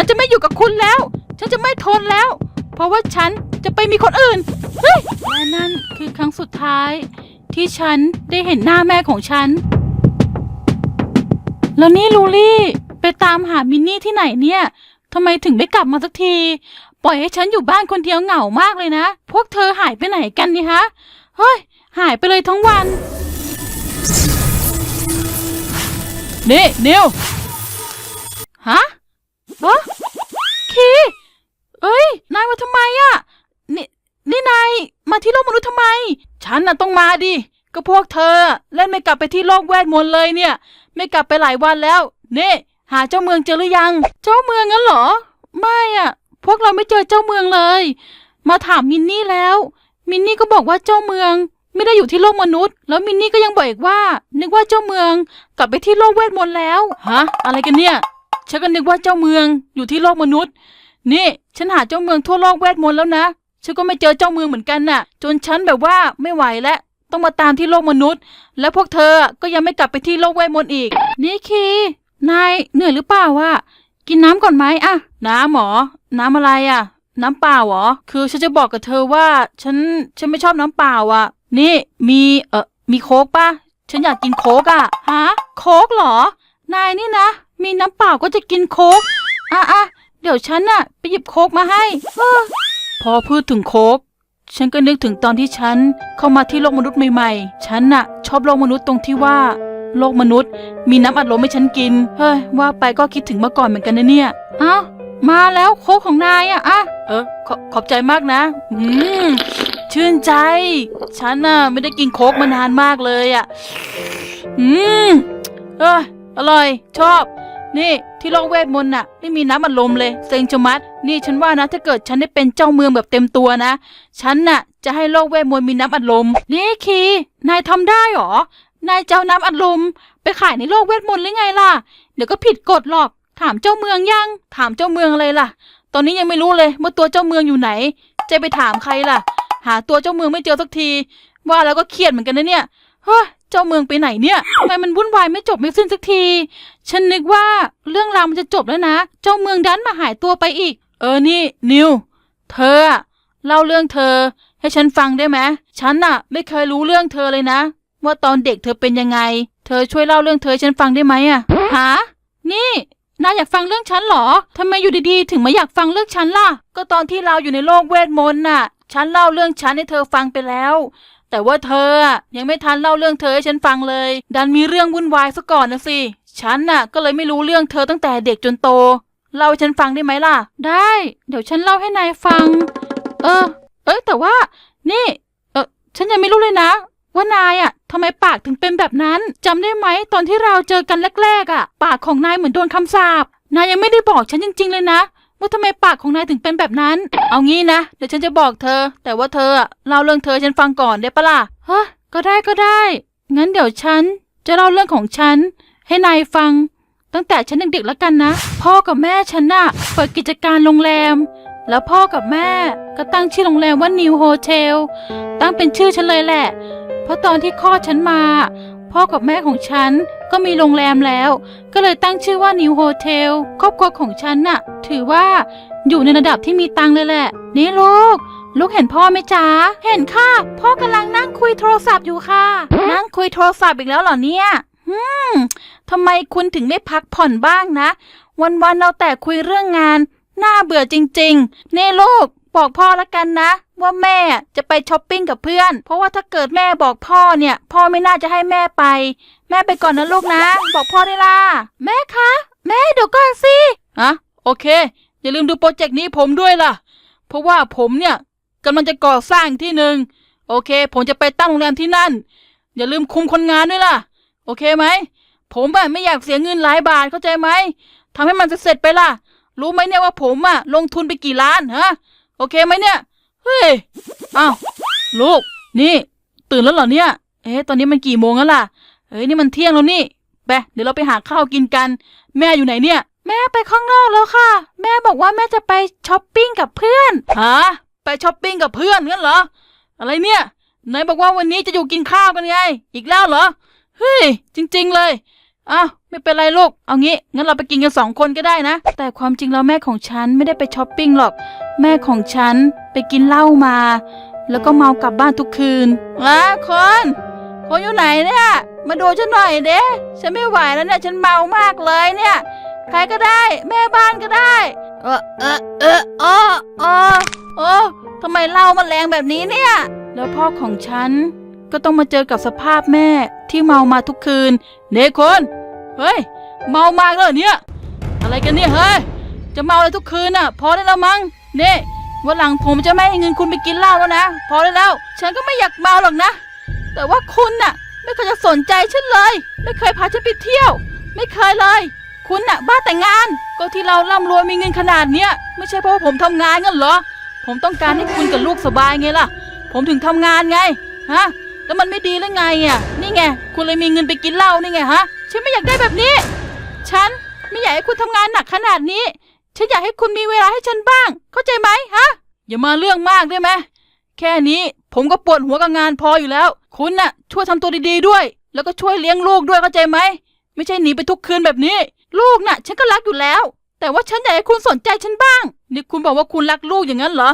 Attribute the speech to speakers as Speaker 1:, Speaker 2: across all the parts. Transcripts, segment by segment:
Speaker 1: ฉันจะไม่อยู่กับคุณแล้ว ฉันจะไม่ทนแล้ว เพราะว่าฉันจะไปมีคนอื่นและนั่นคือครั้งสุดท้าย ที่ฉันได้เห็นหน้าแม่ของฉัน แล้วนี่ลูลี่ไปตามหามินนี่ที่ไหนเนี่ยทำไมถึงไม่กลับมาสักที ปล่อยให้ฉันอยู่บ้านคนเดียวเหงามากเลยนะ พวกเธอหายไปไหนกันนี่ฮะ เฮ้ย หายไปเลยทั้งวัน นี่นิวฮะ เออคีเอ้ย นายมาทำไมอะนี่นี่นายมาที่โลกมนุษย์ทำไม ฉันน่ะต้องมาดิ ก็พวกเธอเล่นไม่กลับไปที่โลกแวดมนต์เลยเนี่ย ไม่กลับไปหลายวันแล้ว นี่ หาเจ้าเมืองเจอหรือยัง เจ้าเมืองงั้นเหรอ ไม่อะพวกเราไม่เจอเจ้าเมืองเลย มาถามมินนี่แล้ว มินนี่ก็บอกว่าเจ้าเมืองไม่ได้อยู่ที่โลกมนุษย์ แล้วมินนี่ก็ยังบอกอีกว่า นึกว่าเจ้าเมือง กลับไปที่โลกเวทมนต์แล้ว ฮะ อะไรกันเนี่ย ฉันก็นึกว่าเจ้าเมืองอยู่ที่โลกมนุษย์ นี่ ฉันหาเจ้าเมืองทั่วโลกเวทมนต์แล้วนะ ฉันก็ไม่เจอเจ้าเมืองเหมือนกันน่ะ จนฉันแบบว่าไม่ไหวแล้วต้องมาตามที่โลกมนุษย์ และพวกเธอก็ยังไม่กลับไปที่โลกเวทมนต์อีก นี่คีนายเหนื่อยหรือเปล่าวะกินน้ำก่อนไหมอะน้ำหมอ น้ำอะไรอะน้ำเปล่าเหรอ คือฉันจะบอกกับเธอว่า ฉันฉันไม่ชอบน้ำเปล่าอะนี่มีเออมีโค้กปะฉันอยากกินโค้กอะฮะโค้กเหรอนายนี่นะ มีน้ำเปล่าก็จะกินโค้กอะอะเดี๋ยวฉันน่ะ ไปหยิบโค้กมาให้เออพอพูดถึงโค้กฉันก็นึกถึงตอนที่ฉันเข้ามาที่โลกมนุษย์ใหม่ๆ ฉันน่ะ ชอบโลกมนุษย์ตรงที่ว่า โลกมนุษย์ มีน้ำอัดลมให้ฉันกิน เฮ้ย ว่าไปก็คิดถึงเมื่อก่อนเหมือนกันนะเนี่ย เอ้า มาแล้วโค้กของนายอะอะเออขอขอบใจมากนะ อืม ชื่นใจ ฉันน่ะไม่ได้กินโค้กมานานมากเลยอะอืม เอออร่อย ชอบ นี่ที่โลกเวทมนต์น่ะ ไม่มีน้ำอัดลมเลย เซ็งชะมัด นี่ฉันว่านะถ้าเกิดฉันได้เป็นเจ้าเมืองแบบเต็มตัวนะ ฉันน่ะ จะให้โลกเวทมนต์มีน้ำอัดลม นี่คี นายทำได้หรอ นายเจะเอาน้ำอัดลม ไปขายในโลกเวทมนต์หรือไงล่ะ เดี๋ยวก็ผิดกฎหรอก ถามเจ้าเมืองยัง ถามเจ้าเมืองอะไรล่ะ ตอนนี้ยังไม่รู้เลยว่าตัวเจ้าเมืองอยู่ไหน จะไปถามใครล่ะ หาตัวเจ้าเมืองไม่เจอสักที ว่าแล้วก็เครียดเหมือนกันนะเนี่ย เฮ้ย เจ้าเมืองไปไหนเนี่ยทำไมมันวุ่นวายไม่จบไม่สิ้นสักที ฉันนึกว่าเรื่องราวมันจะจบแล้วนะ เจ้าเมืองดันมาหายตัวไปอีก เออนี่ นิว เธอเล่าเรื่องเธอ ให้ฉันฟังได้ไหมฉันน่ะ ไม่เคยรู้เรื่องเธอเลยนะ ว่าตอนเด็กเธอเป็นยังไง เธอช่วยเล่าเรื่องเธอฉันฟังได้ไหมอะฮะนี่นายอยากฟังเรื่องฉันเหรอทำไมอยู่ดีๆ ถึงมาอยากฟังเรื่องฉันล่ะ ก็ตอนที่เราอยู่ในโลกเวทมนต์น่ะ ฉันเล่าเรื่องฉันให้เธอฟังไปแล้ว แต่ว่าเธอยังไม่ทันเล่าเรื่องเธอให้ฉันฟังเลย ดันมีเรื่องวุ่นวายซะก่อนนะสิ ฉันน่ะก็เลยไม่รู้เรื่องเธอตั้งแต่เด็กจนโต เล่าให้ฉันฟังได้ไหมล่ะ ได้ เดี๋ยวฉันเล่าให้นายฟัง เออ เอ้ยแต่ว่า นี่ เออฉันยังไม่รู้เลยนะ ว่านายอะทำไมปากถึงเป็นแบบนั้นจำได้ไหมตอนที่เราเจอกันแรกๆอะ ปากของนายเหมือนโดนคำสาปนายยังไม่ได้บอกฉันจริง ๆ เลยนะ ว่าทำไมปากของนายถึงเป็นแบบนั้น เอางี้นะ เดี๋ยวฉันจะบอกเธอ แต่ว่าเธออะเล่าเรื่องเธอฉันฟังก่อนได้ปะล่ะฮะก็ได้ก็ได้ งั้นเดี๋ยวฉันจะเล่าเรื่องของฉัน ให้นายฟัง ตั้งแต่ฉันเด็กๆแล้วกันนะ พ่อกับแม่ฉันน่ะเปิดกิจการโรงแรม แล้วพ่อกับแม่ก็ตั้งชื่อโรงแรมว่านิวโฮเทลตั้งเป็นชื่อฉันเลยแหละ เพราะตอนที่คลอดฉันมา พ่อกับแม่ของฉัน ก็มีโรงแรมแล้ว ก็เลยตั้งชื่อว่านิวโฮเทลครอบครัวของฉันน่ะ ถือว่าอยู่ในระดับที่มีตังเลยแหละ นี่ลูก ลูกเห็นพ่อไหมจ๊ะ เห็นค่ะ พ่อกำลังนั่งคุยโทรศัพท์อยู่ค่ะ นั่งคุยโทรศัพท์อีกแล้วเหรอเนี่ยอืมทำไมคุณถึงไม่พักผ่อนบ้างนะ วันๆเราแต่คุยเรื่องงาน น่าเบื่อจริงๆนี่ลูก บอกพ่อแล้วกันนะ ว่าแม่จะไปช้อปปิ้งกับเพื่อน เพราะว่าถ้าเกิดแม่บอกพ่อเนี่ย พ่อไม่น่าจะให้แม่ไป แม่ไปก่อนนะลูกนะ บอกพ่อได้ล่ะ แม่คะ แม่เดี๋ยวก่อนสิอะโอเค อย่าลืมดูโปรเจกต์นี้ผมด้วยล่ะ เพราะว่าผมเนี่ยกำลังจะก่อสร้างที่หนึ่งโอเค ผมจะไปตั้งโรงแรมที่นั่น อย่าลืมคุมคนงานด้วยล่ะ โอเคไหม ผมแบบไม่อยากเสียเงินหลายบาทเข้าใจไหมทำให้มันเสร็จไปล่ะ รู้ไหมเนี่ยว่าผมอะลงทุนไปกี่ล้านฮะ โอเคไหมเนี่ย ฮ้ย อ้าว ลูก นี่ ตื่นแล้วเหรอเนี่ย เอ๊ะ ตอนนี้มันกี่โมงแล้วล่ะ เฮ้ย นี่มันเที่ยงแล้วนี่ไปเดี๋ยวเราไปหาข้าวกินกัน แม่อยู่ไหนเนี่ย แม่ไปข้างนอกแล้วค่ะ แม่บอกว่าแม่จะไปช้อปปิ้งกับเพื่อน ฮะ ไปช้อปปิ้งกับเพื่อนงั้นเหรอ อะไรเนี่ย ไหนบอกว่าวันนี้จะอยู่กินข้าวกันไง อีกแล้วเหรอ เฮ้ย จริง ๆ เลย อ้าวไม่เป็นไรลูก เอางี้ งั้นเราไปกินกันสองคนก็ได้นะ แต่ความจริงแล้วแม่ของฉันไม่ได้ไปช้อปปิ้งหรอก แม่ของฉันไปกินเหล้ามา แล้วก็เมากลับบ้านทุกคืนอะคน คนอยู่ไหนเนี่ย มาดูฉันหน่อยเด้ฉันไม่ไหวแล้วเนี่ย ฉันเมามากเลยเนี่ย ใครก็ได้ แม่บ้านก็ได้ เออเออเออเออเออโอ้ทำไมเหล้ามันแรงแบบนี้เนี่ย แล้วพ่อของฉันก็ต้องมาเจอกับสภาพแม่ที่เมามาทุกคืน เนคนเฮ้ย เมามากแล้วเนี่ย อะไรกันเนี่ยเฮ้ย จะเมาอะไรทุกคืนน่ะ พอได้แล้วมั้ง เน่วันหลังผมจะไม่ให้เงินคุณไปกินเหล้าแล้วนะ พอได้แล้ว ฉันก็ไม่อยากเมาหรอกนะ แต่ว่าคุณน่ะ ไม่เคยจะสนใจฉันเลย ไม่เคยพาฉันไปเที่ยว ไม่เคยเลย คุณน่ะ บ้าแต่งงาน ก็ที่เราร่ำรวยมีเงินขนาดเนี้ย ไม่ใช่เพราะว่าผมทำงานงั้นเหรอ ผมต้องการให้คุณกับลูกสบายไงล่ะ ผมถึงทำงานไง ฮะ แล้วมันไม่ดีแล้วไงอะ นี่ไง คุณเลยมีเงินไปกินเหล้านี่ไงฮะ ฉันไม่อยากได้แบบนี้ ฉันไม่อยากให้คุณทำงานหนักขนาดนี้ ฉันอยากให้คุณมีเวลาให้ฉันบ้าง เข้าใจไหมฮะ อย่ามาเรื่องมากได้ไหม แค่นี้ผมก็ปวดหัวกับงานพออยู่แล้ว คุณน่ะ ช่วยทำตัวดีๆด้วย แล้วก็ช่วยเลี้ยงลูกด้วยเข้าใจไหม ไม่ใช่หนีไปทุกคืนแบบนี้ ลูกน่ะ ฉันก็รักอยู่แล้ว แต่ว่าฉันอยากให้คุณสนใจฉันบ้าง นี่คุณบอกว่าคุณรักลูกอย่างนั้นเหรอ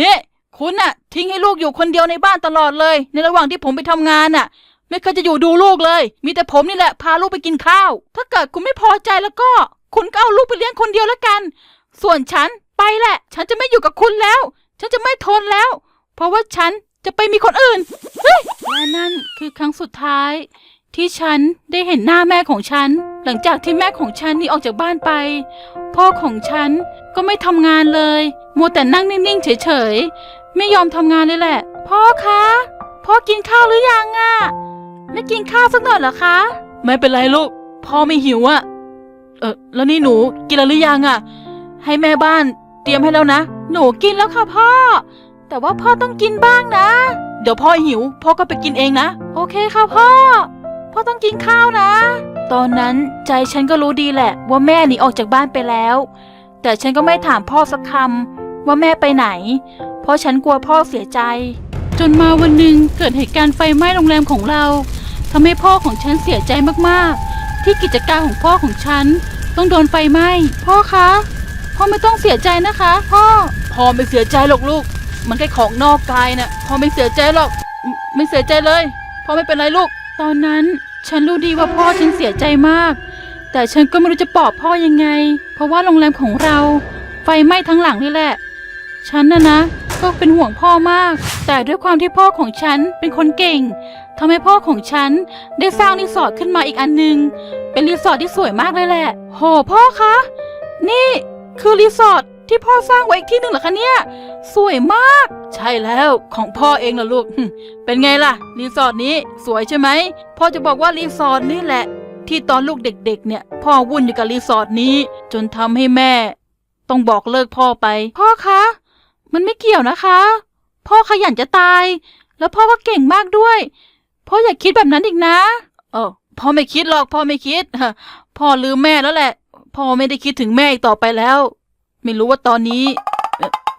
Speaker 1: นี่ คุณน่ะ ทิ้งให้ลูกอยู่คนเดียวในบ้านตลอดเลย ในระหว่างที่ผมไปทำงานน่ะ ไม่เคยจะอยู่ดูลูกเลย มีแต่ผมนี่แหละพาลูกไปกินข้าว ถ้าเกิดคุณไม่พอใจแล้วก็ คุณก็เอาลูกไปเลี้ยงคนเดียวแล้วกัน ส่วนฉันไปแหละ ฉันจะไม่อยู่กับคุณแล้ว ฉันจะไม่ทนแล้ว เพราะว่าฉันจะไปมีคนอื่นเฮ้ยและนั่นคือครั้งสุดท้าย ที่ฉันได้เห็นหน้าแม่ของฉัน หลังจากที่แม่ของฉันหนี่ออกจากบ้านไป พ่อของฉันก็ไม่ทำงานเลย มัวแต่นั่งนิ่งๆเฉยๆ ไม่ยอมทำงานเลยแหละ พ่อคะพ่อกินข้าวหรือยังอะไม่กินข้าวสักหน่อยเหรอคะ ไม่เป็นไรลูก พ่อไม่หิวอะเออแล้วนี่หนูกินแล้วหรือยังอะให้แม่บ้านเตรียมให้แล้วนะ หนูกินแล้วค่ะพ่อ แต่ว่าพ่อต้องกินบ้างนะ เดี๋ยวพ่อหิว พ่อก็ไปกินเองนะ โอเคค่ะพ่อ พ่อต้องกินข้าวนะ ตอนนั้นใจฉันก็รู้ดีแหละ ว่าแม่หนีออกจากบ้านไปแล้ว แต่ฉันก็ไม่ถามพ่อสักคำ ว่าแม่ไปไหน เพราะฉันกลัวพ่อเสียใจ จนมาวันหนึ่งเกิดเหตุการณ์ไฟไหม้โรงแรมของเราทำให้พ่อของฉันเสียใจมากๆ ที่กิจการของพ่อของฉัน ต้องโดนไฟไหม้พ่อคะพ่อไม่ต้องเสียใจนะคะ พ่อพ่อไม่เสียใจหรอกลูก มันแค่ของนอกกายนะ่ะพ่อไม่เสียใจหรอก ไม่ไม่เสียใจเลยพ่อไม่เป็นไรลูก ตอนนั้นฉันรู้ดีว่าพ่อฉันเสียใจมาก แต่ฉันก็ไม่รู้จะปลอบพ่อยังไง เพราะว่าโรงแรมของเรา ไฟไหม้ทั้งหลังนี่แหละ ฉันนะนะ ก็เป็นห่วงพ่อมาก แต่ด้วยความที่พ่อของฉันเป็นคนเก่งทำให้พ่อของฉันได้สร้างรีสอร์ทขึ้นมาอีกอันหนึ่งเป็นรีสอร์ทที่สวยมากเลยแหละ โหพ่อคะ นี่คือรีสอร์ทที่พ่อสร้างไว้อีกที่หนึ่งเหรอคะเนี่ย สวยมาก ใช่แล้วของพ่อเองนะลูก เป็นไงล่ะ รีสอร์ทนี้สวยใช่ไหมพ่อจะบอกว่ารีสอร์ทนี่แหละ ที่ตอนลูกเด็ก ๆ เนี่ย พ่อวุ่นอยู่กับรีสอร์ทนี้ จนทำให้แม่ ต้องบอกเลิกพ่อไป พ่อคะ มันไม่เกี่ยวนะคะ พ่อขยันจะตาย แล้วพ่อก็เก่งมากด้วย พ่ออย่าคิดแบบนั้นอีกนะเออพ่อไม่คิดหรอก พ่อไม่คิดพ่อลืมแม่แล้วแหละ พ่อไม่ได้คิดถึงแม่อีกต่อไปแล้ว ไม่รู้ว่าตอนนี้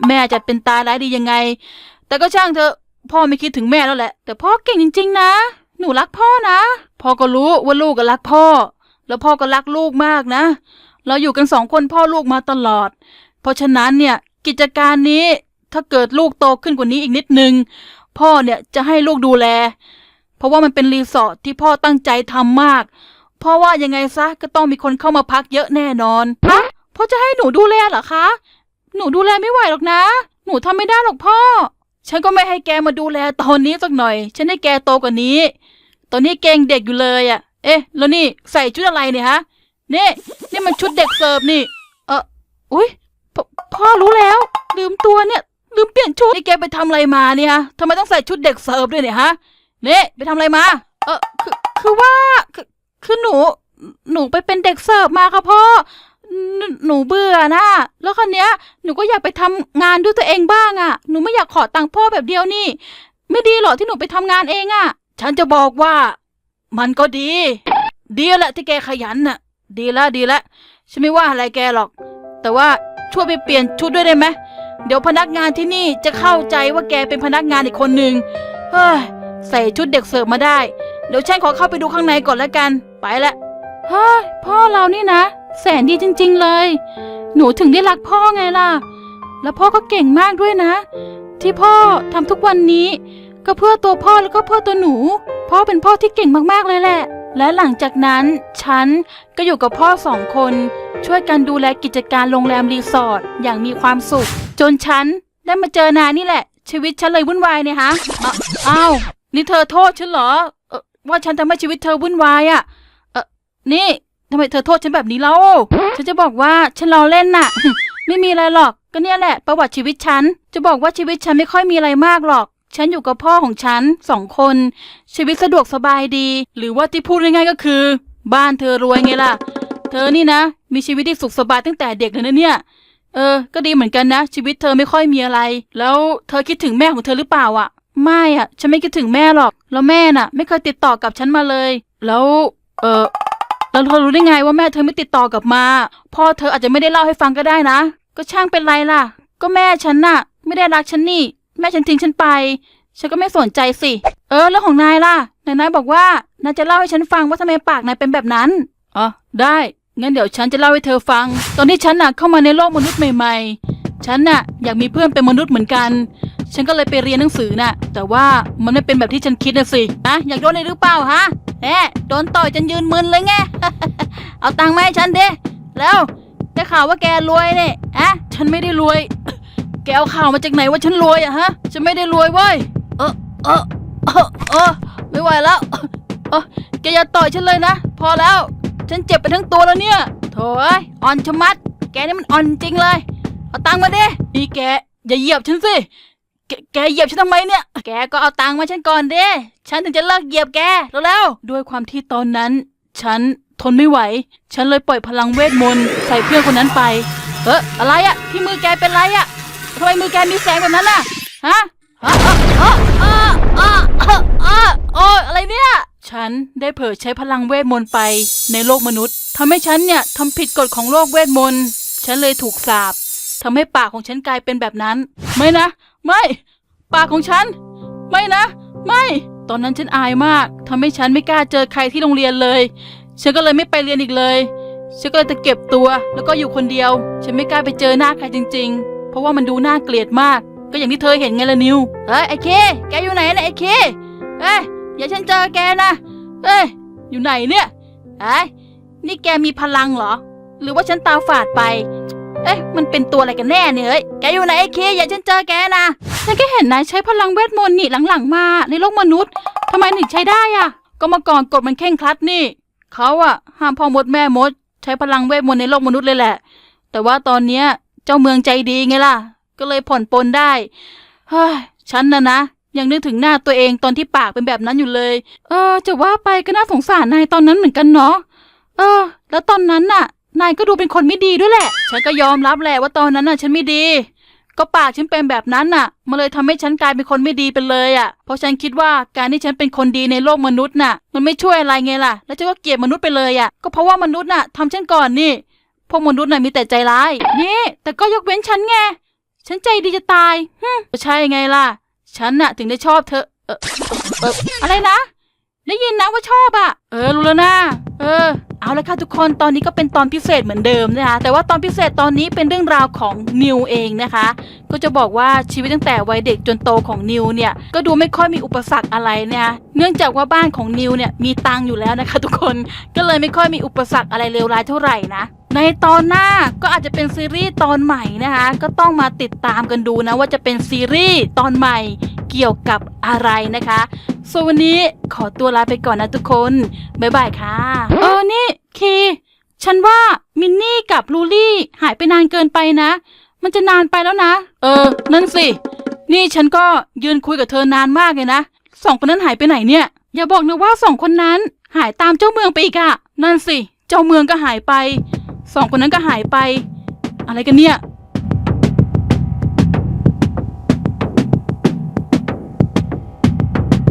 Speaker 1: แม่จะเป็นตายร้ายดียังไง แต่ก็ช่างเถอะ พ่อไม่คิดถึงแม่แล้วแหละ แต่พ่อเก่งจริง ๆ นะ หนูรักพ่อนะ พ่อก็รู้ว่าลูกก็รักพ่อ แล้วพ่อก็รักลูกมากนะ เราอยู่กันสองคนพ่อลูกมาตลอด เพราะฉะนั้นเนี่ยกิจการนี้ ถ้าเกิดลูกโตขึ้นกว่านี้อีกนิดนึง พ่อเนี่ยจะให้ลูกดูแล เพราะว่ามันเป็นรีสอร์ทที่พ่อตั้งใจทำมาก เพราะว่ายังไงซะก็ต้องมีคนเข้ามาพักเยอะแน่นอนฮะพ่อจะให้หนูดูแลเหรอคะ หนูดูแลไม่ไหวหรอกนะ หนูทำไม่ได้หรอกพ่อ ฉันก็ไม่ให้แกมาดูแลตอนนี้สักหน่อย ฉันให้แกโตกว่านี้ ตอนนี้แกงเด็กอยู่เลยอะ่ะ เอ๊ะ แล้วนี่ใส่ชุดอะไรเนี่ยฮะนี่นี่มันชุดเด็กเสิร์ฟนี่ เอออุ้ยพพ่อรู้แล้ว ลืมตัวเนี่ย ลืมเปลี่ยนชุด นี่แกไปทำอะไรมาเนี่ยฮะทำไมต้องใส่ชุดเด็กเสิร์ฟด้วยเนี่ยฮะนี่ไปทำอะไรมา เออคือคือว่าคือคือหนู หนูไปเป็นเด็กเสิร์ฟมาค่ะพ่อหนูหนูเบื่อนะ แล้วคราวเนี้ย หนูก็อยากไปทำงานด้วยตัวเองบ้างอะ่ะ หนูไม่อยากขอตังค์พ่อแบบเดียวนี่ ไม่ดีหรอกที่หนูไปทำงานเองอะ่ะ ฉันจะบอกว่า มันก็ดี ดีแหละที่แกขยันน่ะ ดีละดีละ ฉันไม่ว่าอะไรแกหรอก แต่ว่าช่วยไปเปลี่ยนชุดด้วยได้ไหม เดี๋ยวพนักงานที่นี่จะเข้าใจว่าแกเป็นพนักงานอีกคนหนึ่งเฮ้ยใส่ชุดเด็กเสิร์ฟมาได้ เดี๋ยวฉันขอเข้าไปดูข้างในก่อนแล้วกัน ไปละเฮ้ยพ่อเรานี่นะ แสนดีจริง ๆเลย หนูถึงได้รักพ่อไงล่ะ แล้วพ่อก็เก่งมากด้วยนะ ที่พ่อทำทุกวันนี้ ก็เพื่อตัวพ่อแล้วก็เพื่อตัวหนู พ่อเป็นพ่อที่เก่งมากๆเลยแหละ และหลังจากนั้นฉันก็อยู่กับพ่อสองคน ช่วยกันดูแลกิจการโรงแรมรีสอร์ทอย่างมีความสุข จนฉันได้มาเจอนายนี่แหละ ชีวิตฉันเลยวุ่นวายเนี่ยฮะอ้าอ้าวนี่เธอโทษฉันเหรอเออว่าฉันทำให้ชีวิตเธอวุ่นวายอะเออนี่ทำไมเธอโทษฉันแบบนี้เล่าฉันจะบอกว่าฉันล้อเล่นน่ะ ไม่มีอะไรหรอก ก็เนี่ยแหละ ประวัติชีวิตฉัน จะบอกว่าชีวิตฉันไม่ค่อยมีอะไรมากหรอก ฉันอยู่กับพ่อของฉันสองคน ชีวิตสะดวกสบายดี หรือว่าที่พูดง่ายๆก็คือ บ้านเธอรวยไงล่ะ เธอนี่นะ มีชีวิตที่สุขสบายตั้งแต่เด็กเลยนะเนี่ย เออ ก็ดีเหมือนกันนะ ชีวิตเธอไม่ค่อยมีอะไร แล้วเธอคิดถึงแม่ของเธอหรือเปล่าอะไม่อะฉันไม่คิดถึงแม่หรอก แล้วแม่น่ะ ไม่เคยติดต่อกับฉันมาเลย แล้ว เออแล้วเธอรู้ได้ไงว่าแม่เธอไม่ติดต่อกลับมา พ่อเธออาจจะไม่ได้เล่าให้ฟังก็ได้นะ ก็ช่างเป็นไรล่ะ ก็แม่ฉันน่ะ ไม่ได้รักฉันนี่ แม่ฉันทิ้งฉันไป ฉันก็ไม่สนใจสิ เออ แล้วของนายล่ะ นายนายบอกว่านายจะเล่าให้ฉันฟังว่าทำไมปากนายเป็นแบบนั้น อ๋อ ได้ งั้นเดี๋ยวฉันจะเล่าให้เธอฟัง ตอนที่ฉันน่ะเข้ามาในโลกมนุษย์ใหม่ ๆ ฉันน่ะอยากมีเพื่อนเป็นมนุษย์เหมือนกัน ฉันก็เลยไปเรียนหนังสือน่ะ แต่ว่ามันไม่เป็นแบบที่ฉันคิดนะสิอะอยากโดนเลยหรือเปล่าฮะเอ๊ะโดนต่อยจนยืนมึนเลยไง เอาตังค์มาให้ฉันดิแล้วได้ข่าวว่าแกรวยเนี่ยอะฉันไม่ได้รวย แกเอาข่าวมาจากไหนว่าฉันรวยอะฮะ ฉันไม่ได้รวยเว้ย เออเออเออเออไม่ไหวแล้ว เออแกอย่าต่อยฉันเลยนะ พอแล้ว ฉันเจ็บไปทั้งตัวแล้วเนี่ยโถ่เอ้ยอ่อนชะมัด แกนี่มันอ่อนจริงเลย เอาตังค์มาดินี่แกอย่าเหยียบฉันสิ แกแกเหยียบฉันทำไมเนี่ย แกก็เอาตังค์มาฉันก่อนเด้ฉันถึงจะเลิกเหยียบแกแล้วๆด้วยความที่ตอนนั้น ฉันทนไม่ไหว ฉันเลยปล่อยพลังเวทมนต์ใส่เพื่อนคนนั้นไป เอออะไรอะที่มือแกเป็นไรอะทำไมมือแกมีแสงแบบนั้นน่ะ ฮะฮะฮะฮะฮะฮะฮะโอ้ยอะไรเนี่ย ฉันได้เผลอใช้พลังเวทมนต์ไปในโลกมนุษย์ทำให้ฉันเนี่ยทำผิดกฎของโลกเวทมนต์ ฉันเลยถูกสาปทำให้ปากของฉันกลายเป็นแบบนั้น ไม่นะ ไม่ ปากของฉัน ไม่นะ ไม่ ตอนนั้นฉันอายมากทำให้ฉันไม่กล้าเจอใครที่โรงเรียนเลย ฉันก็เลยไม่ไปเรียนอีกเลย ฉันก็เลยจะเก็บตัว แล้วก็อยู่คนเดียว ฉันไม่กล้าไปเจอหน้าใครจริง ๆ เพราะว่ามันดูน่าเกลียดมาก ก็อย่างที่เธอเห็นไงล่ะนิวเอ้ยไอเค แกอยู่ไหนนะไอเคเอ้ย อย่าฉันเจอแกนะ เอ้ย อยู่ไหนเนี่ยเอ้นี่แกมีพลังเหรอ หรือว่าฉันตาฝาดไป เอ๊ะมันเป็นตัวอะไรกันแน่เนี่ยเอ้ย แกอยู่ไหนไอ้เคอย่าฉันเจอแกนะฉันก็เห็นนายใช้พลังเวทมนต์นี่หลังๆมา ในโลกมนุษย์ทำไมถึงใช้ได้อะก็เมื่อก่อนกฎมันเข่งครัดนี่ เขาอะห้ามพ่อมดแม่มด ใช้พลังเวทมนต์ในโลกมนุษย์เลยแหละ แต่ว่าตอนเนี้ยเจ้าเมืองใจดีไงล่ะ ก็เลยผ่อนปลนได้ เฮ้ย ฉันนะนะ ยังนึกถึงหน้าตัวเองตอนที่ปากเป็นแบบนั้นอยู่เลย เออ จะว่าไปก็น่าสงสารนายตอนนั้นเหมือนกันเนาะ เออ แล้วตอนนั้นน่ะ นายก็ดูเป็นคนไม่ดีด้วยแหละ ฉันก็ยอมรับแหละว่าตอนนั้นน่ะ ฉันไม่ดี ก็ปากฉันเป็นแบบนั้นน่ะ มันเลยทำให้ฉันกลายเป็นคนไม่ดีไปเลยอะ เพราะฉันคิดว่าการที่ฉันเป็นคนดีในโลกมนุษย์น่ะ มันไม่ช่วยอะไรไงล่ะ แล้วฉันก็เกลียดมนุษย์ไปเลยอะ ก็เพราะว่ามนุษย์น่ะทำฉันก่อนนี่ พวกมนุษย์น่ะมีแต่ใจร้าย นี่ แต่ก็ยกเว้นฉันไง ฉันใจดีจะตายฮึใช่ไงล่ะ ฉันน่ะถึงได้ชอบเธอ เออเอออะไรนะ ได้ยินนะว่าชอบอะเออรู้แล้วนะ เออ เอาละค่ะทุกคน ตอนนี้ก็เป็นตอนพิเศษเหมือนเดิมนะคะ แต่ว่าตอนพิเศษตอนนี้เป็นเรื่องราวของนิวเองนะคะ ก็จะบอกว่าชีวิตตั้งแต่วัยเด็กจนโตของนิวเนี่ย ก็ดูไม่ค่อยมีอุปสรรคอะไรเนี่ยเนื่องจากว่าบ้านของนิวเนี่ยมีตังค์อยู่แล้วนะคะ ทุกคน ก็เลยไม่ค่อยมีอุปสรรคอะไรเลวร้ายเท่าไหร่นะ ในตอนหน้าก็อาจจะเป็นซีรีส์ตอนใหม่นะคะ ก็ต้องมาติดตามกันดูนะว่าจะเป็นซีรีส์ตอนใหม่เกี่ยวกับอะไรนะคะส่วนวันนี้ขอตัวลาไปก่อนนะทุกคน บ๊ายบายค่ะ เออ นี่คีฉันว่ามินนี่กับลูลี่หายไปนานเกินไปนะ มันจะนานไปแล้วนะ เออ นั่นสิ นี่ฉันก็ยืนคุยกับเธอนานมากเลยนะ สองคนนั้นหายไปไหนเนี่ย อย่าบอกนะว่าสองคนนั้นหายตามเจ้าเมืองไปอีกอะนั่นสิ เจ้าเมืองก็หายไป สองคนนั้นก็หายไป อะไรกันเนี่ย